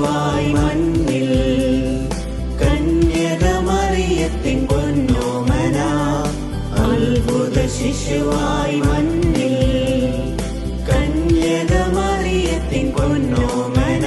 കനിവായി മണ്ണിൽ കന്യകമറിയത്തിൻ പൊന്നോമന അത്ഭുത ശിശുവായി മണ്ണിൽ കന്യകമറിയത്തിൻ പൊന്നോമന.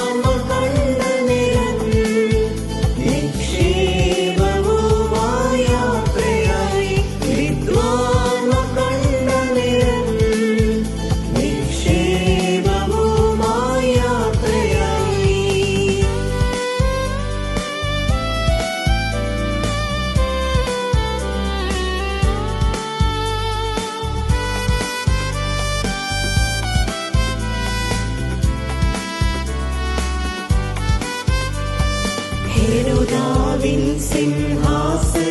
സിംഹാസനമിളകി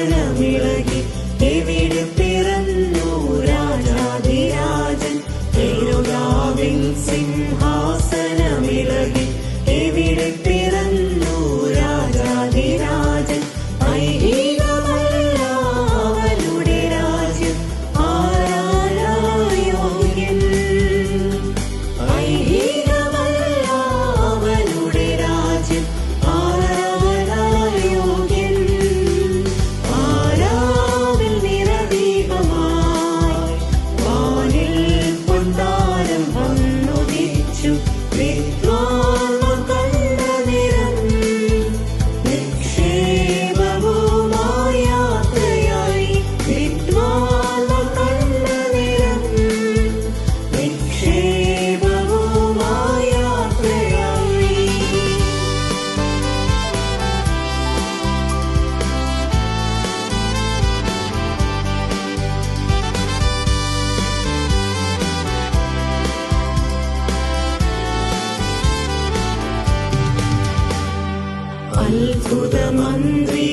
അത്ഭുതമന്ത്രി